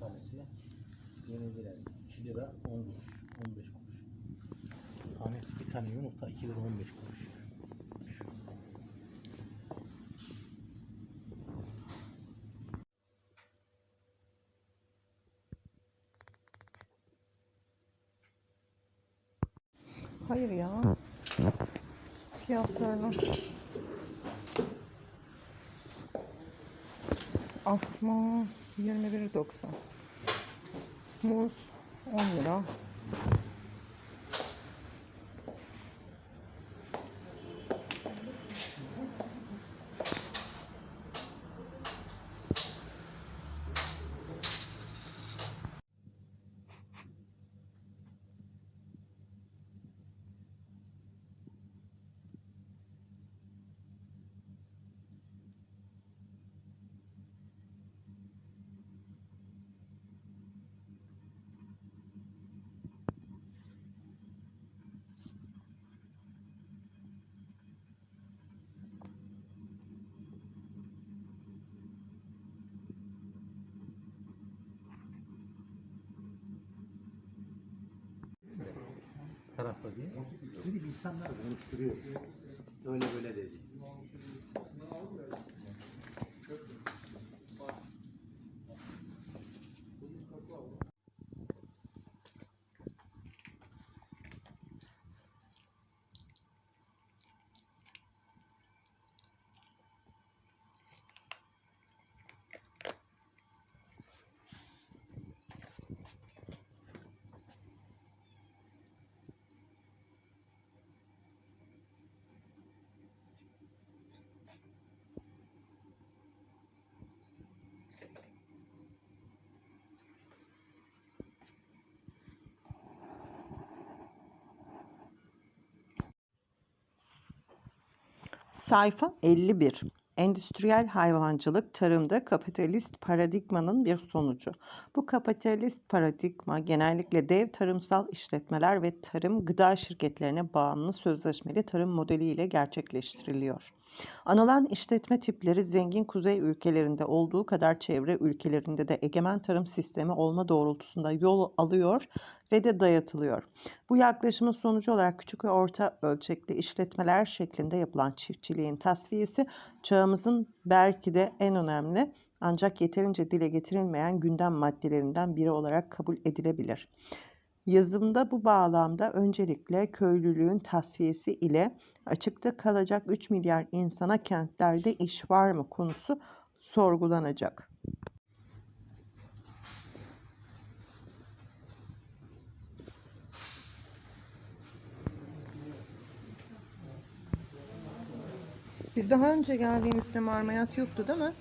tanesi 20 lira 2 lira 10 kuruş 15 kuruş tanesi bir tane yumurta 2 lira 15 kuruş. Hayır ya. Fiyatlarına. Asma 21.90. Muz 10 lira. Tarafa diye. Gidip insanlar konuşturuyor. Öyle böyle dedi. Sayfa 51. Endüstriyel hayvancılık tarımda kapitalist paradigmanın bir sonucu. Bu kapitalist paradigma genellikle dev tarımsal işletmeler ve tarım gıda şirketlerine bağımlı sözleşmeli tarım modeliyle gerçekleştiriliyor. Anılan işletme tipleri zengin kuzey ülkelerinde olduğu kadar çevre ülkelerinde de egemen tarım sistemi olma doğrultusunda yol alıyor ve de dayatılıyor. Bu yaklaşımın sonucu olarak küçük ve orta ölçekli işletmeler şeklinde yapılan çiftçiliğin tasfiyesi çağımızın belki de en önemli ancak yeterince dile getirilmeyen gündem maddelerinden biri olarak kabul edilebilir. Yazımda bu bağlamda öncelikle köylülüğün tasfiyesi ile açıkta kalacak 3 milyar insana kentlerde iş var mı konusu sorgulanacak. Biz daha önce geldiğimizde marmelat yoktu değil mi?